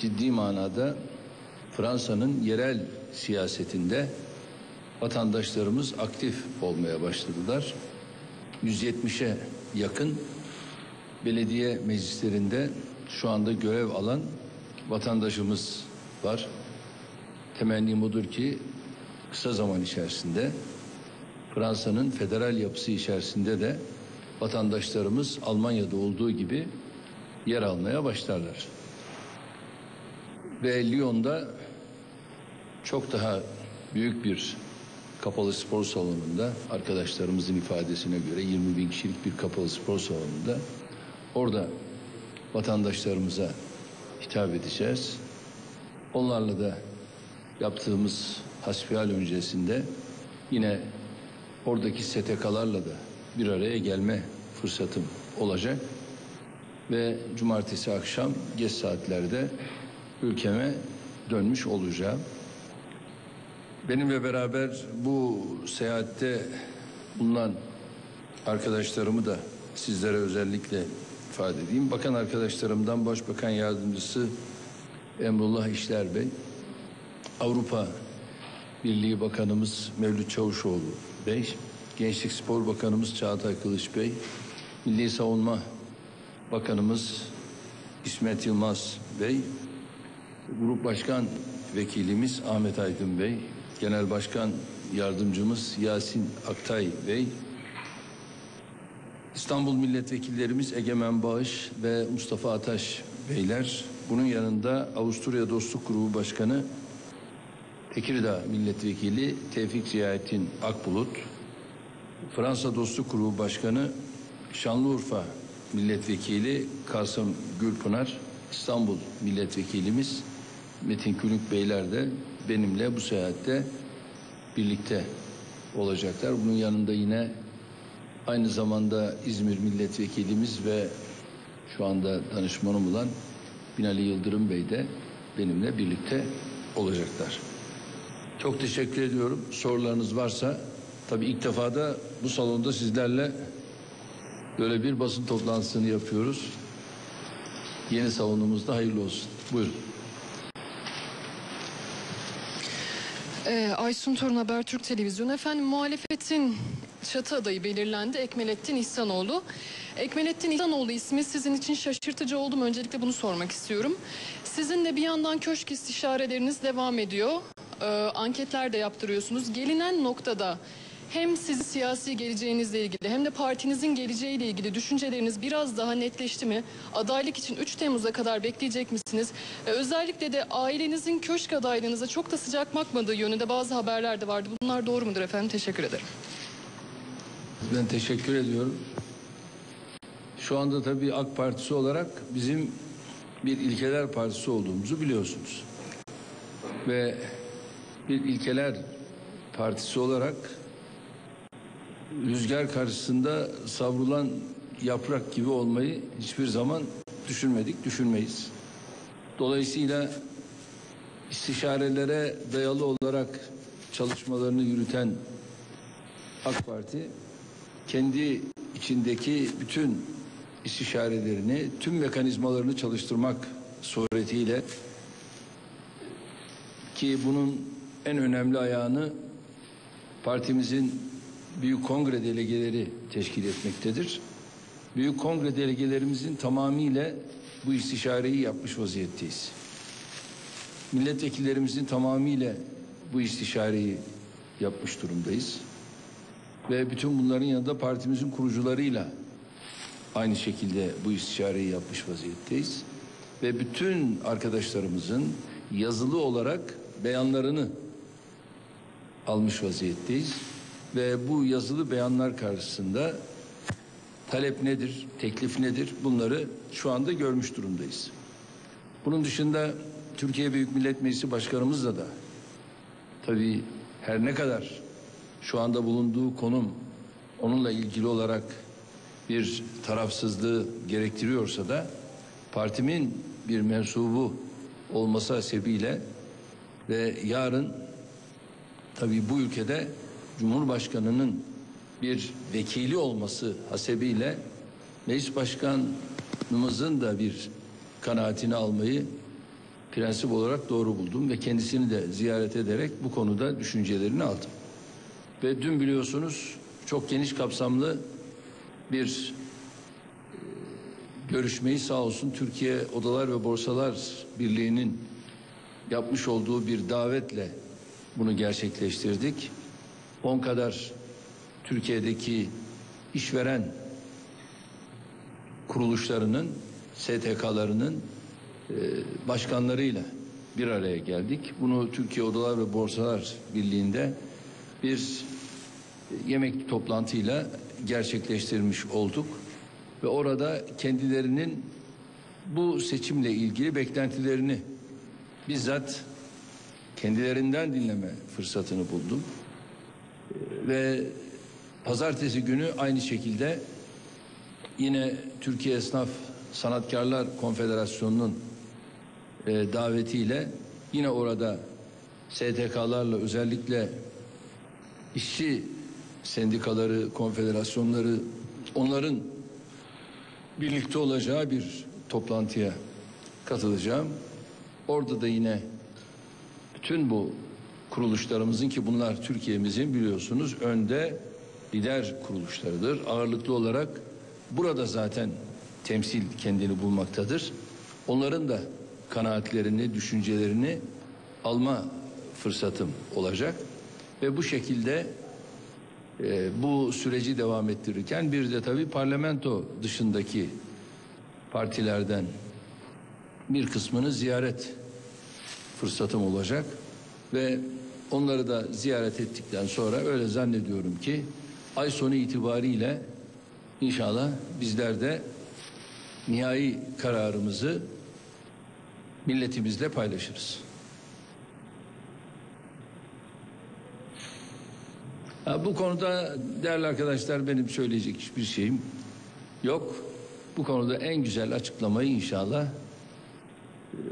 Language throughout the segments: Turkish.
ciddi manada Fransa'nın yerel siyasetinde vatandaşlarımız aktif olmaya başladılar. 170'e yakın belediye meclislerinde şu anda görev alan vatandaşımız var. Temennim odur ki kısa zaman içerisinde Fransa'nın federal yapısı içerisinde de vatandaşlarımız Almanya'da olduğu gibi yer almaya başlarlar. Ve Lyon'da çok daha büyük bir kapalı spor salonunda arkadaşlarımızın ifadesine göre 20 bin kişilik bir kapalı spor salonunda orada vatandaşlarımıza hitap edeceğiz. Onlarla da yaptığımız hasbihal öncesinde yine oradaki STK'larla da bir araya gelme fırsatım olacak. Ve cumartesi akşam geç saatlerde ülkeme dönmüş olacağım. Benimle beraber bu seyahatte bulunan arkadaşlarımı da sizlere özellikle ifade edeyim. Bakan arkadaşlarımdan Başbakan Yardımcısı Emrullah İşler Bey, Avrupa Birliği Bakanımız Mevlüt Çavuşoğlu Bey, Gençlik Spor Bakanımız Çağatay Kılıç Bey, Milli Savunma Bakanımız İsmet Yılmaz Bey, Grup Başkan Vekilimiz Ahmet Aydın Bey, Genel Başkan Yardımcımız Yasin Aktay Bey, İstanbul Milletvekillerimiz Egemen Bağış ve Mustafa Ataş Beyler, bunun yanında Avusturya Dostluk Grubu Başkanı Tekirdağ Milletvekili Tevfik Ziyaettin Akbulut, Fransa Dostluk Grubu Başkanı Şanlıurfa Milletvekili Kasım Gülpınar, İstanbul Milletvekilimiz Metin Külük Beyler de benimle bu seyahatte birlikte olacaklar. Bunun yanında yine aynı zamanda İzmir Milletvekilimiz ve şu anda danışmanım olan Binali Yıldırım Bey de benimle birlikte olacaklar. Çok teşekkür ediyorum. Sorularınız varsa tabii ilk defa da bu salonda sizlerle böyle bir basın toplantısını yapıyoruz. Yeni salonumuzda hayırlı olsun. Buyurun. Ee, Aysun Torun Habertürk Televizyonu. Efendim muhalefetin çatı adayı belirlendi. Ekmelettin İhsanoğlu. Ekmelettin İhsanoğlu ismi sizin için şaşırtıcı oldu mu? Öncelikle bunu sormak istiyorum. Sizin de bir yandan köşk istişareleriniz devam ediyor. Ee, anketler de yaptırıyorsunuz. Gelinen noktada hem sizin siyasi geleceğinizle ilgili hem de partinizin geleceğiyle ilgili düşünceleriniz biraz daha netleşti mi? Adaylık için 3 Temmuz'a kadar bekleyecek misiniz? Ee, özellikle de ailenizin köşk adaylığınıza çok da sıcak bakmadığı yönünde bazı haberler de vardı. Bunlar doğru mudur efendim? Teşekkür ederim. Ben teşekkür ediyorum. Şu anda tabii AK Partisi olarak bizim bir ilkeler partisi olduğumuzu biliyorsunuz. Ve bir ilkeler partisi olarak rüzgar karşısında savrulan yaprak gibi olmayı hiçbir zaman düşünmedik, düşünmeyiz. Dolayısıyla istişarelere dayalı olarak çalışmalarını yürüten AK Parti kendi içindeki bütün istişarelerini, tüm mekanizmalarını çalıştırmak suretiyle ki bunun en önemli ayağını partimizin büyük kongre delegeleri teşkil etmektedir. Büyük kongre delegelerimizin tamamıyla bu istişareyi yapmış vaziyetteyiz. Milletvekillerimizin tamamıyla bu istişareyi yapmış durumdayız. Ve bütün bunların yanında partimizin kurucularıyla aynı şekilde bu istişareyi yapmış vaziyetteyiz. Ve bütün arkadaşlarımızın yazılı olarak beyanlarını almış vaziyetteyiz. Ve bu yazılı beyanlar karşısında talep nedir, teklif nedir bunları şu anda görmüş durumdayız. Bunun dışında Türkiye Büyük Millet Meclisi Başkanımızla da tabii her ne kadar şu anda bulunduğu konum onunla ilgili olarak bir tarafsızlığı gerektiriyorsa da partimin bir mensubu olması hasebiyle ve yarın tabii bu ülkede Cumhurbaşkanı'nın bir vekili olması hasebiyle meclis başkanımızın da bir kanaatini almayı prensip olarak doğru buldum ve kendisini de ziyaret ederek bu konuda düşüncelerini aldım. Ve dün biliyorsunuz çok geniş kapsamlı bir e, görüşmeyi sağ olsun Türkiye Odalar ve Borsalar Birliği'nin yapmış olduğu bir davetle bunu gerçekleştirdik. 10 kadar Türkiye'deki işveren kuruluşlarının, STK'larının e, başkanlarıyla bir araya geldik. Bunu Türkiye Odalar ve Borsalar Birliği'nde bir e, yemek toplantıyla gerçekleştirmiş olduk. Ve orada kendilerinin bu seçimle ilgili beklentilerini bizzat kendilerinden dinleme fırsatını buldum. Ve pazartesi günü aynı şekilde yine Türkiye Esnaf Sanatkarlar Konfederasyonu'nun e, davetiyle yine orada STK'larla özellikle işçi sendikaları, konfederasyonları onların birlikte olacağı bir toplantıya katılacağım. Orada da yine bütün bu kuruluşlarımızın ki bunlar Türkiye'mizin biliyorsunuz önde lider kuruluşlarıdır. Ağırlıklı olarak burada zaten temsil kendini bulmaktadır. Onların da kanaatlerini, düşüncelerini alma fırsatım olacak ve bu şekilde e, bu süreci devam ettirirken bir de tabii parlamento dışındaki partilerden bir kısmını ziyaret fırsatım olacak ve onları da ziyaret ettikten sonra öyle zannediyorum ki ay sonu itibariyle inşallah bizler de nihai kararımızı milletimizle paylaşırız. Ha, bu konuda değerli arkadaşlar benim söyleyecek hiçbir şeyim yok. Bu konuda en güzel açıklamayı inşallah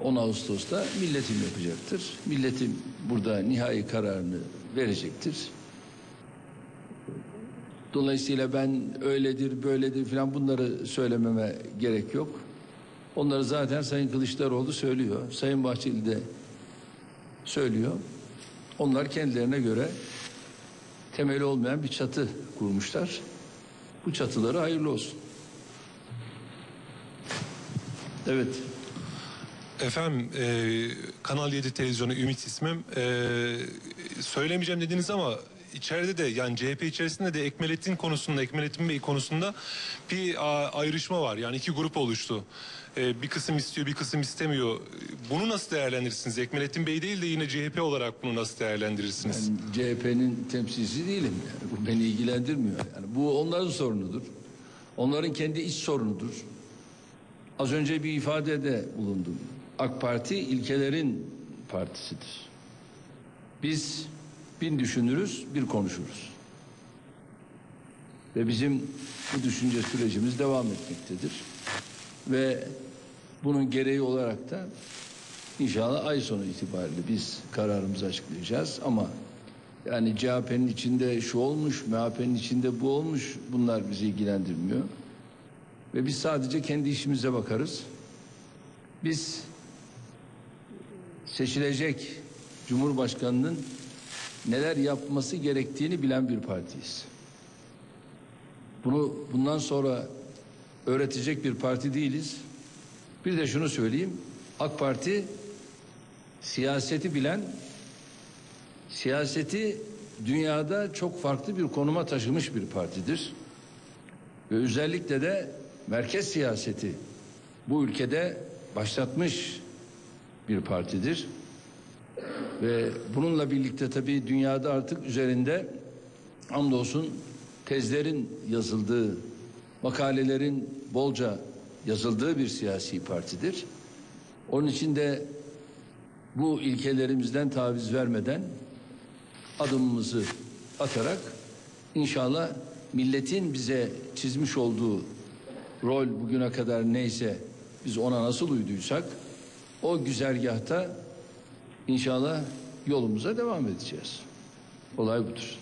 10 Ağustos'ta milletim yapacaktır. Milletim burada nihai kararını verecektir. Dolayısıyla ben öyledir, böyledir falan bunları söylememe gerek yok. Onları zaten Sayın Kılıçdaroğlu söylüyor. Sayın Bahçeli de söylüyor. Onlar kendilerine göre temeli olmayan bir çatı kurmuşlar. Bu çatıları hayırlı olsun. Evet. Efendim e, Kanal 7 televizyonu Ümit ismim. E, söylemeyeceğim dediniz ama içeride de yani CHP içerisinde de Ekmelettin konusunda, Ekmelettin Bey konusunda bir ayrışma var. Yani iki grup oluştu. E, bir kısım istiyor, bir kısım istemiyor. Bunu nasıl değerlendirirsiniz? Ekmelettin Bey değil de yine CHP olarak bunu nasıl değerlendirirsiniz? Ben CHP'nin temsilcisi değilim yani. Bu beni ilgilendirmiyor. Yani bu onların sorunudur. Onların kendi iç sorunudur. Az önce bir ifadede bulundum. AK Parti ilkelerin partisidir. Biz bin düşünürüz, bir konuşuruz. Ve bizim bu düşünce sürecimiz devam etmektedir. Ve bunun gereği olarak da inşallah ay sonu itibariyle biz kararımızı açıklayacağız. Ama yani CHP'nin içinde şu olmuş, MHP'nin içinde bu olmuş bunlar bizi ilgilendirmiyor. Ve biz sadece kendi işimize bakarız. Biz seçilecek Cumhurbaşkanının neler yapması gerektiğini bilen bir partiyiz. Bunu bundan sonra öğretecek bir parti değiliz. Bir de şunu söyleyeyim. AK Parti siyaseti bilen, siyaseti dünyada çok farklı bir konuma taşımış bir partidir. Ve özellikle de merkez siyaseti bu ülkede başlatmış bir partidir. Ve bununla birlikte tabii dünyada artık üzerinde hamdolsun tezlerin yazıldığı, makalelerin bolca yazıldığı bir siyasi partidir. Onun için de bu ilkelerimizden taviz vermeden adımımızı atarak inşallah milletin bize çizmiş olduğu rol bugüne kadar neyse biz ona nasıl uyduysak o güzergahta inşallah yolumuza devam edeceğiz. Olay budur.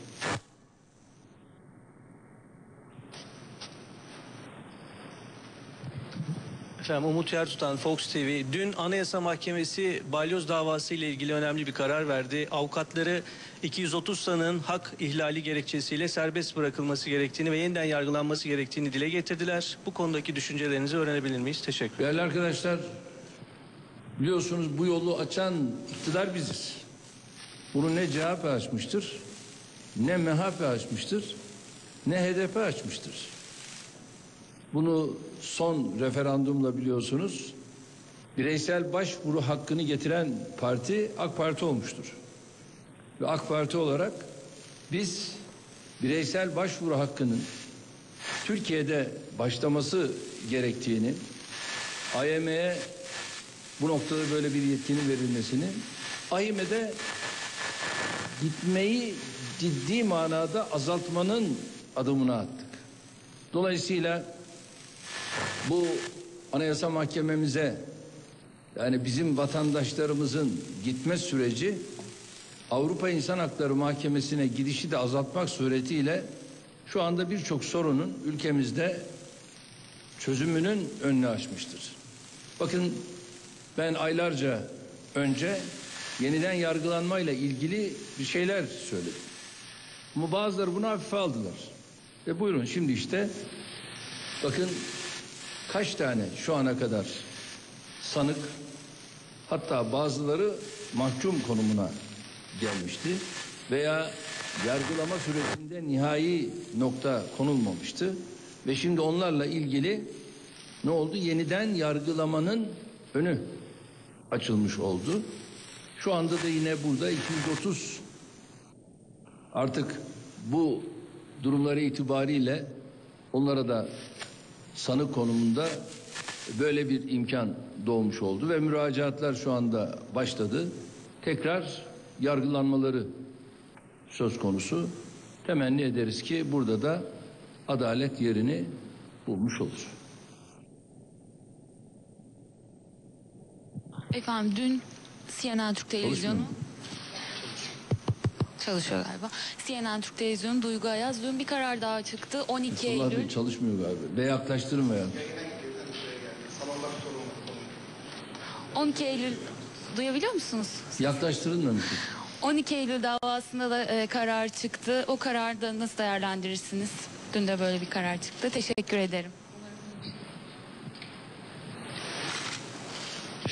Efendim Umut Yertutan, Fox TV. Dün Anayasa Mahkemesi balyoz davası ile ilgili önemli bir karar verdi. Avukatları 230 sanığın hak ihlali gerekçesiyle serbest bırakılması gerektiğini ve yeniden yargılanması gerektiğini dile getirdiler. Bu konudaki düşüncelerinizi öğrenebilir miyiz? Teşekkür ederim. Değerli arkadaşlar, biliyorsunuz bu yolu açan iktidar biziz. Bunu ne CHP açmıştır, ne MHP açmıştır, ne HDP açmıştır. Bunu son referandumla biliyorsunuz. Bireysel başvuru hakkını getiren parti AK Parti olmuştur. Ve AK Parti olarak biz bireysel başvuru hakkının Türkiye'de başlaması gerektiğini, AYM'ye bu noktada böyle bir yetkinin verilmesini, AYM'de gitmeyi ciddi manada azaltmanın adımını attık. Dolayısıyla bu Anayasa Mahkememize yani bizim vatandaşlarımızın gitme süreci Avrupa İnsan Hakları Mahkemesi'ne gidişi de azaltmak suretiyle şu anda birçok sorunun ülkemizde çözümünün önünü açmıştır. Bakın ben aylarca önce yeniden yargılanmayla ilgili bir şeyler söyledim. Ama bazıları bunu hafife aldılar. Ve buyurun şimdi işte bakın kaç tane şu ana kadar sanık hatta bazıları mahkum konumuna gelmişti veya yargılama sürecinde nihai nokta konulmamıştı ve şimdi onlarla ilgili ne oldu? Yeniden yargılamanın önü açılmış oldu. Şu anda da yine burada 230 artık bu durumları itibariyle onlara da sanık konumunda böyle bir imkan doğmuş oldu ve müracaatlar şu anda başladı. Tekrar yargılanmaları söz konusu. Temenni ederiz ki burada da adalet yerini bulmuş olur. Efendim dün CNN Türk Televizyonu çalışıyor galiba. CNN Türk Televizyonu Duygu Ayaz dün bir karar daha çıktı. 12 Allah Eylül Bey çalışmıyor galiba. Ve yaklaştırın veya. 12 Eylül duyabiliyor musunuz? Yaklaştırın mı? 12 Eylül davasında da e, karar çıktı. O kararda nasıl değerlendirirsiniz? Dün de böyle bir karar çıktı. Teşekkür ederim.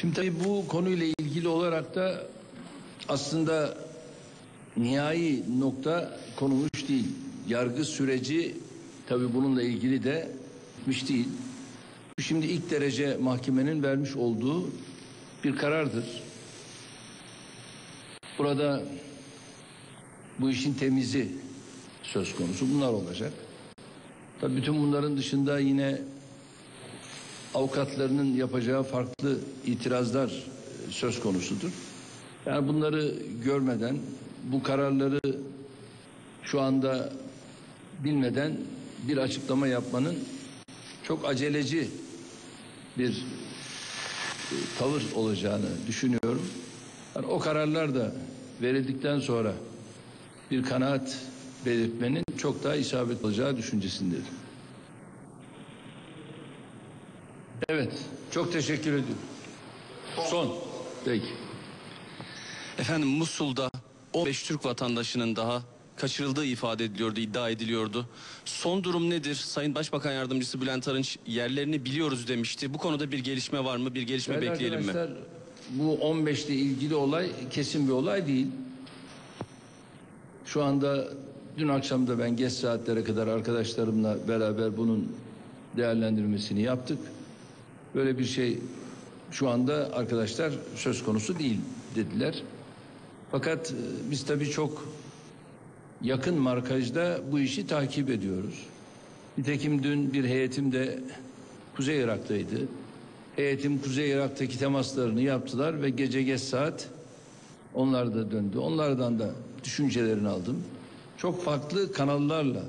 Şimdi tabii bu konuyla ilgili olarak da aslında nihai nokta konulmuş değil. Yargı süreci tabii bununla ilgili de bitmiş değil. Şimdi ilk derece mahkemenin vermiş olduğu bir karardır. Burada bu işin temizi söz konusu. Bunlar olacak. Tabii bütün bunların dışında yine avukatlarının yapacağı farklı itirazlar e, söz konusudur. Yani bunları görmeden bu kararları şu anda bilmeden bir açıklama yapmanın çok aceleci bir e, tavır olacağını düşünüyorum. Yani o kararlar da verildikten sonra bir kanaat belirtmenin çok daha isabet olacağı düşüncesindeyim. Evet, çok teşekkür ediyorum. Son. Peki. Efendim Musul'da 15 Türk vatandaşının daha kaçırıldığı ifade ediliyordu, iddia ediliyordu. Son durum nedir? Sayın Başbakan Yardımcısı Bülent Arınç yerlerini biliyoruz demişti. Bu konuda bir gelişme var mı? Bir gelişme Değerli bekleyelim mi? bu 15 ile ilgili olay kesin bir olay değil. Şu anda dün akşam da ben geç saatlere kadar arkadaşlarımla beraber bunun değerlendirmesini yaptık. Böyle bir şey şu anda arkadaşlar söz konusu değil dediler. Fakat e, biz tabii çok yakın markajda bu işi takip ediyoruz. Nitekim dün bir heyetim de Kuzey Irak'taydı. Heyetim Kuzey Irak'taki temaslarını yaptılar ve gece geç saat onlar da döndü. Onlardan da düşüncelerini aldım. Çok farklı kanallarla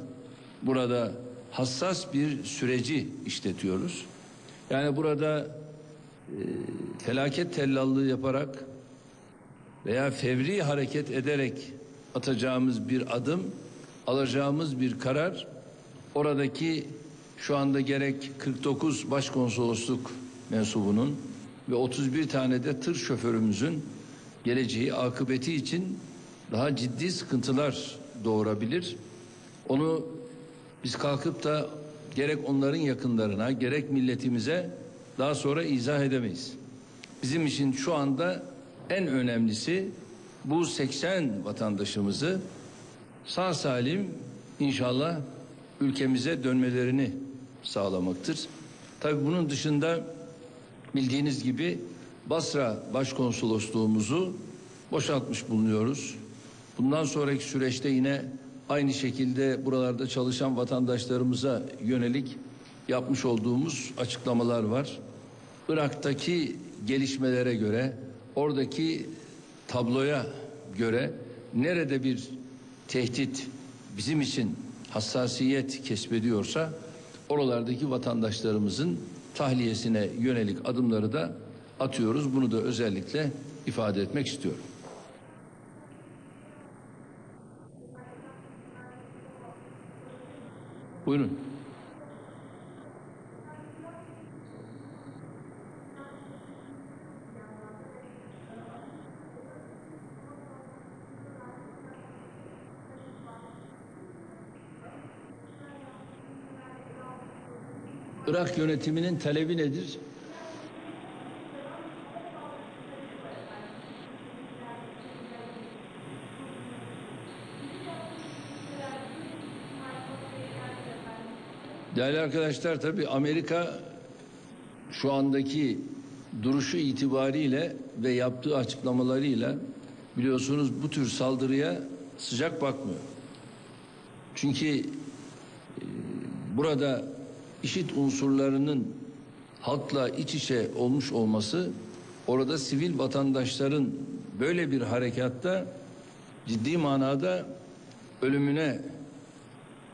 burada hassas bir süreci işletiyoruz. Yani burada e, felaket tellallığı yaparak veya fevri hareket ederek atacağımız bir adım, alacağımız bir karar oradaki şu anda gerek 49 başkonsolosluk mensubunun ve 31 tane de tır şoförümüzün geleceği akıbeti için daha ciddi sıkıntılar doğurabilir. Onu biz kalkıp da gerek onların yakınlarına gerek milletimize daha sonra izah edemeyiz. Bizim için şu anda en önemlisi bu 80 vatandaşımızı sağ salim inşallah ülkemize dönmelerini sağlamaktır. Tabii bunun dışında bildiğiniz gibi Basra Başkonsolosluğumuzu boşaltmış bulunuyoruz. Bundan sonraki süreçte yine aynı şekilde buralarda çalışan vatandaşlarımıza yönelik yapmış olduğumuz açıklamalar var. Irak'taki gelişmelere göre, oradaki tabloya göre nerede bir tehdit bizim için hassasiyet kesbediyorsa oralardaki vatandaşlarımızın tahliyesine yönelik adımları da atıyoruz. Bunu da özellikle ifade etmek istiyorum. Buyurun. Irak yönetiminin talebi nedir? Değerli arkadaşlar tabii Amerika şu andaki duruşu itibariyle ve yaptığı açıklamalarıyla biliyorsunuz bu tür saldırıya sıcak bakmıyor. Çünkü e, burada işit unsurlarının halkla iç içe olmuş olması orada sivil vatandaşların böyle bir harekatta ciddi manada ölümüne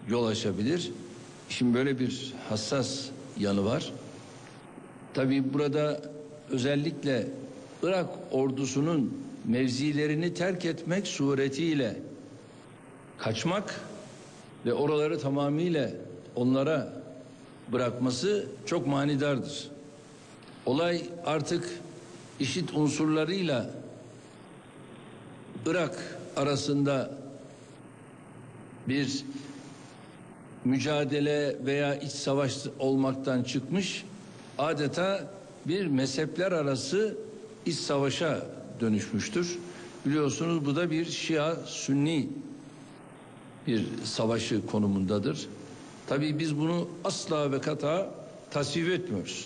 yol açabilir. Şimdi böyle bir hassas yanı var. Tabii burada özellikle Irak ordusunun mevzilerini terk etmek suretiyle kaçmak ve oraları tamamıyla onlara bırakması çok manidardır. Olay artık işit unsurlarıyla Irak arasında bir mücadele veya iç savaş olmaktan çıkmış adeta bir mezhepler arası iç savaşa dönüşmüştür. Biliyorsunuz bu da bir Şia Sünni bir savaşı konumundadır. Tabii biz bunu asla ve kata tasvip etmiyoruz.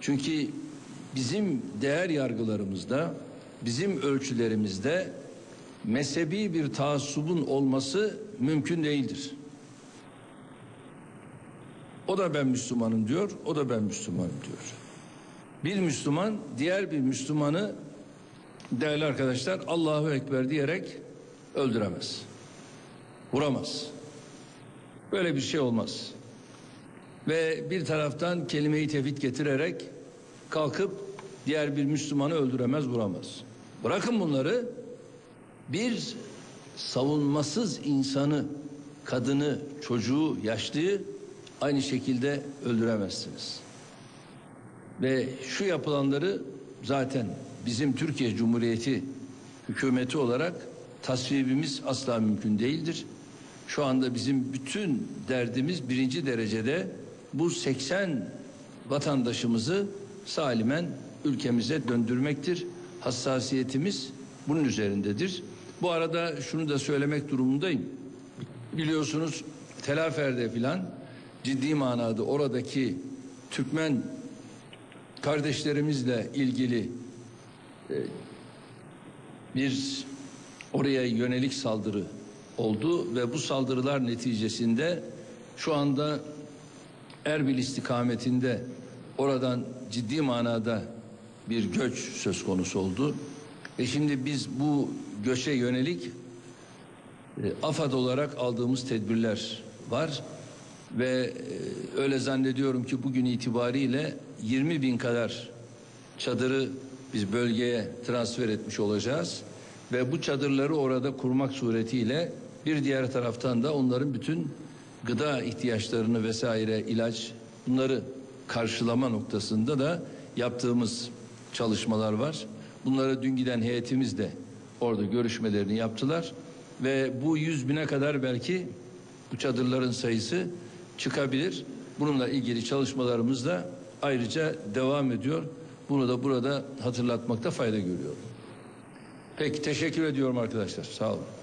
Çünkü bizim değer yargılarımızda, bizim ölçülerimizde mezhebi bir taassubun olması mümkün değildir. O da ben Müslümanım diyor, o da ben Müslümanım diyor. Bir Müslüman diğer bir Müslümanı değerli arkadaşlar Allahu Ekber diyerek öldüremez. Vuramaz. Böyle bir şey olmaz. Ve bir taraftan kelimeyi tevhid getirerek kalkıp diğer bir Müslümanı öldüremez, vuramaz. Bırakın bunları bir savunmasız insanı, kadını, çocuğu, yaşlıyı aynı şekilde öldüremezsiniz. Ve şu yapılanları zaten bizim Türkiye Cumhuriyeti hükümeti olarak tasvibimiz asla mümkün değildir. Şu anda bizim bütün derdimiz birinci derecede bu 80 vatandaşımızı salimen ülkemize döndürmektir. Hassasiyetimiz bunun üzerindedir. Bu arada şunu da söylemek durumundayım. Biliyorsunuz Telafer'de filan ciddi manada oradaki Türkmen kardeşlerimizle ilgili e, bir oraya yönelik saldırı oldu ve bu saldırılar neticesinde şu anda Erbil istikametinde oradan ciddi manada bir göç söz konusu oldu. Ve şimdi biz bu göçe yönelik e, AFAD olarak aldığımız tedbirler var ve e, öyle zannediyorum ki bugün itibariyle 20 bin kadar çadırı biz bölgeye transfer etmiş olacağız ve bu çadırları orada kurmak suretiyle bir diğer taraftan da onların bütün gıda ihtiyaçlarını vesaire ilaç bunları karşılama noktasında da yaptığımız çalışmalar var. Bunlara dün giden heyetimiz de orada görüşmelerini yaptılar ve bu 100 bine kadar belki bu çadırların sayısı çıkabilir. Bununla ilgili çalışmalarımız da ayrıca devam ediyor. Bunu da burada hatırlatmakta fayda görüyorum. Peki teşekkür ediyorum arkadaşlar. Sağ olun.